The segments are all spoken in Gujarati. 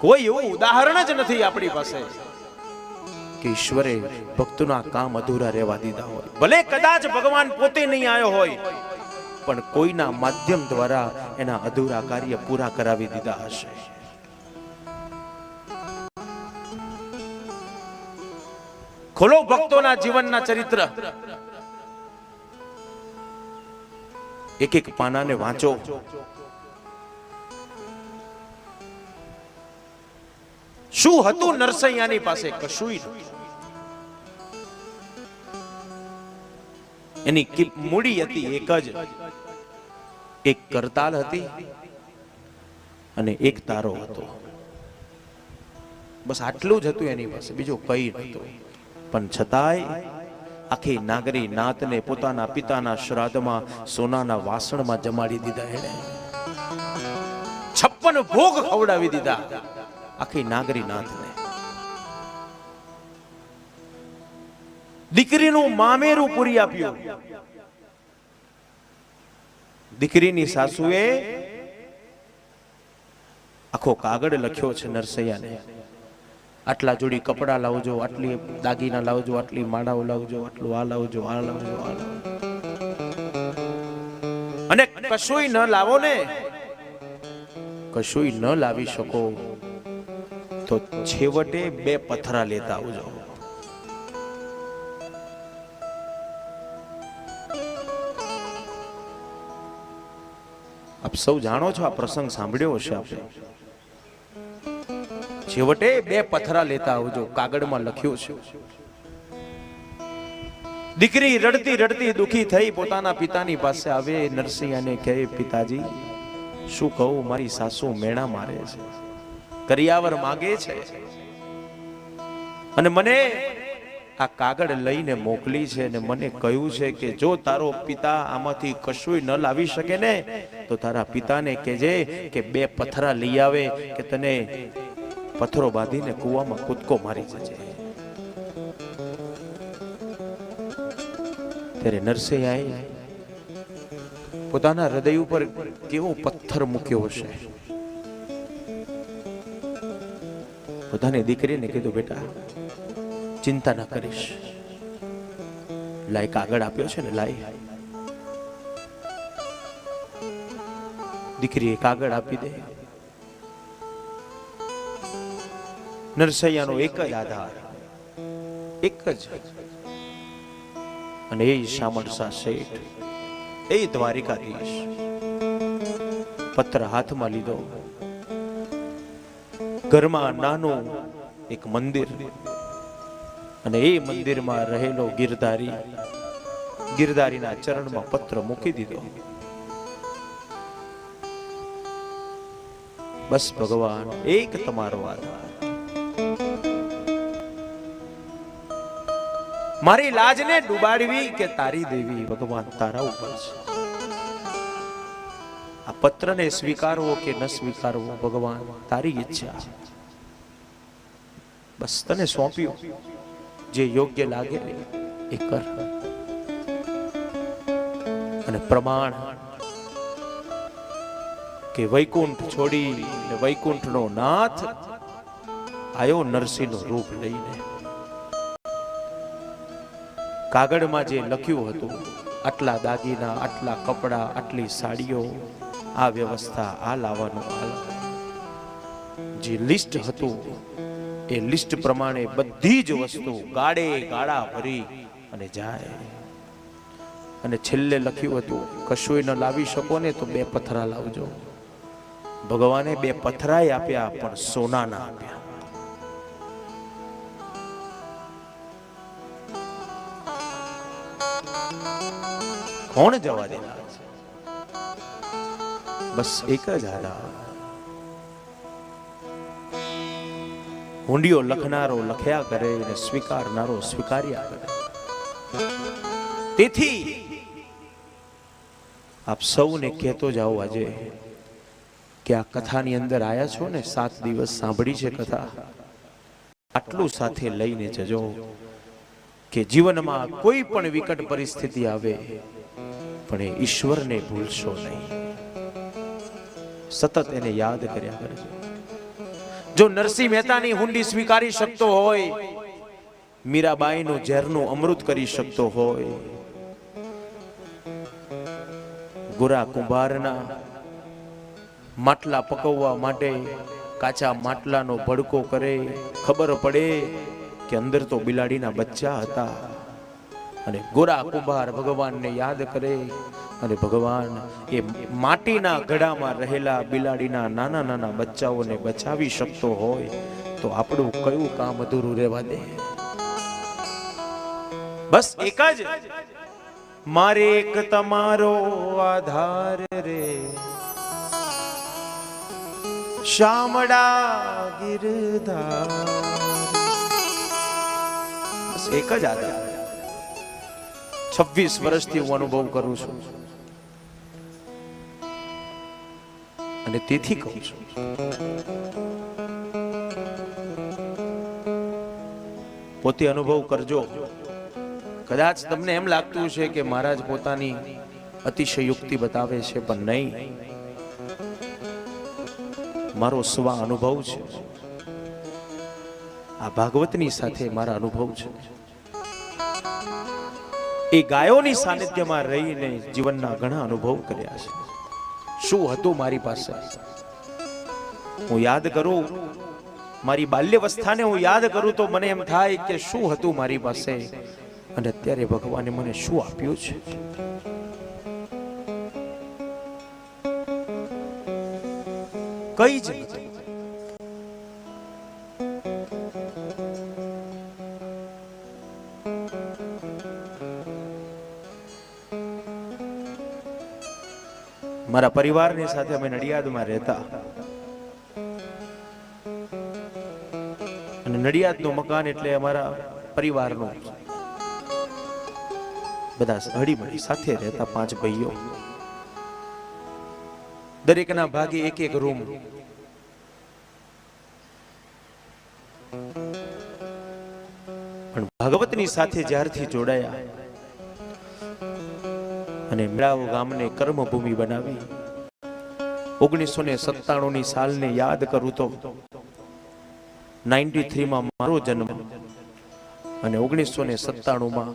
કોઈ એવું ઉદાહરણ જ નથી આપણી પાસે. કે ઈશ્વરે ભક્તોના કામ અધૂરા રહેવા દીધા હોય. ભલે કદાચ ભગવાન પોતે નહીં આવ્યો હોય પણ કોઈના માધ્યમ દ્વારા એના અધૂરા કાર્ય પૂરા કરાવી દીધા હશે. ખોલો ભક્તોના જીવનના ચરિત્ર. એક એક પાનાને વાંચો. શું હતું નરસૈયાની પાસે? કશું એની મૂડી હતી એક જ. એક કરતાલ હતી અને એક તારો હતો. બસ આટલું જ હતું એની પાસે, બીજું કઈ નહોતું પણ છતાંય આખી નાગરી નાતને પોતાના પિતાના શ્રાદ્ધમાં સોનાના વાસણમાં જમાડી દીધા એને છપ્પન ભોગ ખવડાવી દીધા. આખી નાગરી નાથને દીકરીનું મામેરું પૂરી આપ્યું. દીકરીની સાસુએ આખો કાગળ લખ્યો છે નરસૈયાને. આટલા જોડી કપડા લાવજો, આટલી દાગીના લાવજો, આટલી માળાઓ લાવજો, આટલું આ લાવજો આ લાવજો આ લાવજો. અને કશુંય ન લાવો ને. કશુંય ન લાવી શકો. તો છેવટે બે પથરા લેતા આવજો. આપ સૌ જાણો છો આ પ્રસંગ સાંભળ્યો હશે આપણે છેવટે બે પથરા લેતા આવજો, કાગળમાં લખ્યું છે. દીકરી રડતી રડતી દુખી થઈ પોતાના પિતાની પાસે આવે નરસિંહ અને કહે, પિતાજી, શું કહું? મારી સાસુ મેણા મારે છે. કરિયાવર માગે છે. અને મને આ કાગળ લઈને મોકલી છે અને મને કહ્યું છે કે જો તારો પિતા આમાંથી કશુંય ન લાવી શકે ને, તો તારા પિતાને કહેજે કે બે પથરા લઈ આવે કે તને પથ્થરો બાંધીને કૂવામાં કૂદકો મારી જજે. ત્યારે નરસિંહાએ પોતાના હૃદય ઉપર કેવો પથ્થર મૂક્યો હશે. પોતાની દીકરીને કીધું, બેટા, ચિંતા ના કરીશ. લાય કાગળ આપ્યો છે ને, લાય. દીકરીએ કાગળ આપી દે. નરસૈયાનો એક જ આધાર, એક જ. અને એ શામળસા શેઠ, એ દ્વારિકાધીશ. પત્ર હાથમાં લીધો. ઘરમાં નાનું એક મંદિર. અને એ મંદિરમાં રહેલો ગિરધારી, ગિરધારીના ચરણમાં પત્ર મૂકી દીધો. બસ ભગવાન, એક તમારો આધાર મારી લાજને ડુબાડવી કે તારી દેવી? ભગવાન તારા ઉપર છે. પત્રને સ્વીકારવો કે ન સ્વીકારવો, ભગવાન, તારી ઈચ્છા. બસ તને સોંપ્યું. જે યોગ્ય લાગે એ કર. અને પ્રમાણ કે વૈકુંઠ છોડી ને વૈકુંઠનો નાથ આયો નરસિંહનું રૂપ લઈને. કાગળમાં જે લખ્યું હતું, આટલા દાગીના, આટલા કપડા, આટલી સાડીઓ આ વ્યવસ્થા આ લાવવાનું, આ જે લિસ્ટ હતું, એ લિસ્ટ પ્રમાણે બધી જ વસ્તુ ગાડે ગાડા ભરી અને જાય. અને છેલ્લે લખ્યું હતું, કશુંય ન લાવી શકો ને તો બે પથરા લાવજો. ભગવાને બે પથરાય આપ્યા, પણ સોનાના આપ્યા. કોણ જવા દેનાર? બસ એક જ આધાર હુંડીઓ લખનારો લખ્યા કરે અને સ્વીકારનારો સ્વીકાર્યા કરે. તેથી આપ સૌને કહેતો જાઓ આજે કે આ કથાની અંદર આયા છો ને સાત દિવસ સાંભળી છે કથા. આટલું સાથે લઈને જજો કે જીવનમાં કોઈ પણ વિકટ પરિસ્થિતિ આવે, પણ એ ઈશ્વરને ભૂલશો નહીં. સતત એને યાદ કર્યા કરજો જો નરસિંહ મહેતાની હુંડી સ્વીકારી શકતો હોય, મીરાબાઈનું ઝેરનું અમૃત કરી શકતો હોય, ગોરા કુંભારના માટલા પકવવા માટે કાચા માટલાનો ભડકો કરે, ખબર પડે કે અંદર તો બિલાડીના બચ્ચા હતા. અને ગોરા કુંભાર ભગવાનને યાદ કરે અને ભગવાન એ માટીના ઘડામાં રહેલા બિલાડીના નાના નાના બચ્ચાઓને બચાવી શકતો હોય તો આપણું કયું કામ અધૂરું રહેવા દે? બસ એક જ. મારે એક તમારો આધાર રે. શામડા ગિરધા એક જ આધાર. છવ્વીસ વર્ષથી હું અનુભવ કરું છું. અને તેથી કહું છું. પોતે અનુભવ કરજો. કદાચ તમને એમ લાગતું છે કે મહારાજ પોતાની અતિશયુક્તિ બતાવે છે, પણ નહીં. મારો સ્વ અનુભવ છે. આ ભાગવતની સાથે મારા અનુભવ છે. એ ગાયોની સાનિધ્યમાં રહીને જીવનના ઘણા અનુભવ કર્યા છે. શું હતું મારી પાસે? હું યાદ કરું, મારી બાલ્યવસ્થાને હું યાદ કરું તો મને એમ થાય કે શું હતું મારી પાસે? અને અત્યારે ભગવાને મને શું આપ્યું છે? કઈ જ મારા પરિવારની સાથે અમે નડિયાદમાં રહેતા. અને નડિયાદનું મકાન એટલે અમારા પરિવારનું. બધા હળીમળી સાથે રહેતા પાંચ ભાઈઓ. દરેકના ભાગે એક એક રૂમ. પણ ભાગવતની સાથે જ્યારથી જોડાયા અને મેળાઓ ગામને કર્મભૂમિ બનાવી. ઓગણીસો ને સત્તાણું ની સાલને યાદ કરું તો નાઇન્ટી થ્રીમાં મારો જન્મ અને ઓગણીસો ને સત્તાણુંમાં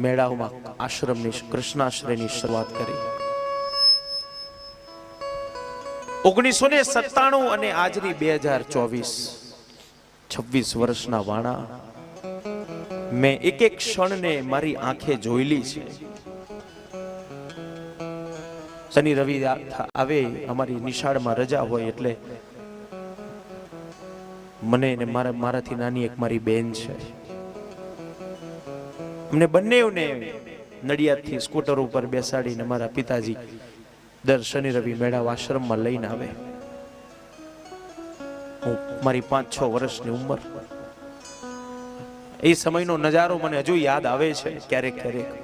મેળાઓમાં આશ્રમની કૃષ્ણાશ્રયની શરૂઆત કરી. ઓગણીસો ને સત્તાણું અને આજની બે હજાર ચોવીસ છવ્વીસ વર્ષના વાણા. મેં એક એક ક્ષણને મારી આંખે જોયેલી છે. શનિ રવિ આવે, અમારી નિશાળમાં રજા હોય એટલે મને ને મારા મારાથી નાની એક મારી બેન છે. અમને બંનેઓને નડિયાદથી સ્કૂટર ઉપર બેસાડીને મારા પિતાજી દર શનિ રવિ મેળા આશ્રમમાં લઈને આવે. હું મારી પાંચ છ વર્ષની ઉંમર. એ સમયનો નજારો મને હજુ યાદ આવે છે ક્યારેક ક્યારેક.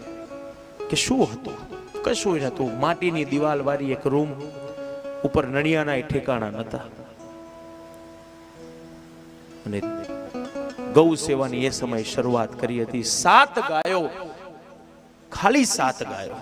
કે શું હતું? કશું નતું માટીની દિવાલ વાળી એક રૂમ ઉપર નડિયાના ઠેકાણા નતા અને ગૌ સેવાની એ સમય શરૂઆત કરી હતી. સાત ગાયો, ખાલી સાત ગાયો.